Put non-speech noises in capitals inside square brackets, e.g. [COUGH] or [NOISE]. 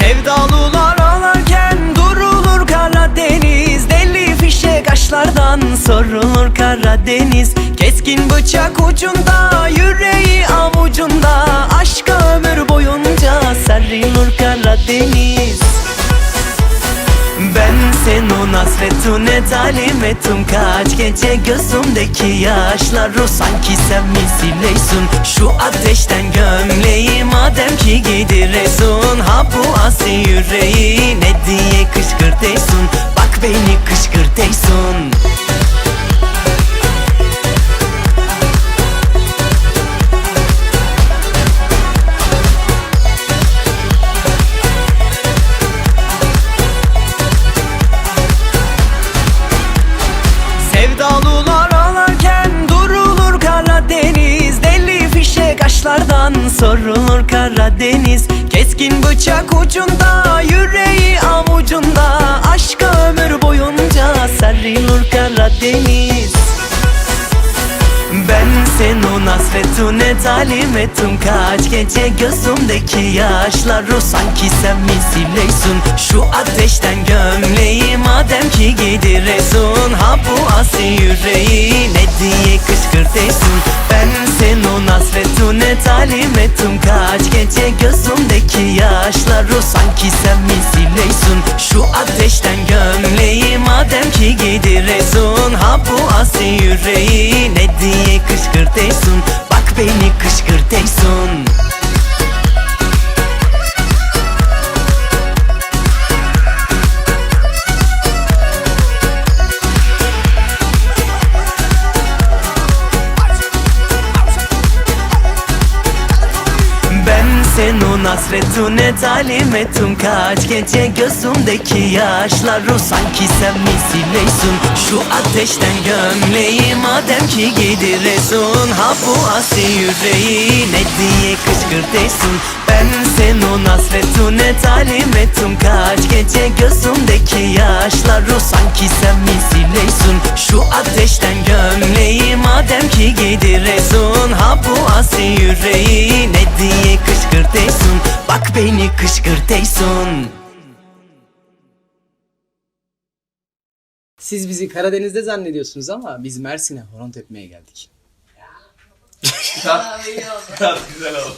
Sevdalılar ağlarken durulur Karadeniz Deli fişek aşlardan sorulur Karadeniz Keskin bıçak ucunda yüreği avucunda. Aşka ömür boyunca sarılır Karadeniz ben senu nasretune talim ettim Kaç gece gözümdeki yaşları Sanki sen misileysun Şu ateşten gömleği Madem ki giydiresun Ha bu asi yüreği Ne diye kışkırteysun Bak beni kışkırteysun sorulur Karadeniz Keskin bıçak ucunda yüreği avucunda. Aşka ömür boyunca sarılır Karadeniz ben senu nasretune talim ettim Kaç gece gözümdeki yaşları Sanki sen misileysun Şu ateşten gömleği Madem ki giydiresun Ha bu asi yüreği Ne diye kışkırteysun Ben senu nasretune talim ettim Kaç gece gözümdeki yaşları Sanki sen misileysun Şu ateşten gömleği Madem ki giydiresun Ha bu asi yüreği Ne diye kışkırteysun Bak beni kışkırteysun Ben senu nasretune talim ettim Kaç gece gözümdeki yaşları Sanki sen misileysun Şu ateşten gömleği Madem ki giydiresun Ha bu asi yüreği Ne diye kışkırteysun Ben senu nasretune talim ettim Kaç gece gözümdeki yaşları Sanki sen misileysun Şu ateşten gömleği Madem ki giydiresun Ha bu asi yüreği Ne diye kışkırteysun Bak beni kışkırteysun Siz bizi Karadeniz'de zannediyorsunuz ama biz Mersin'e horon tepmeye geldik. [LAUGHS] Güzel oldu.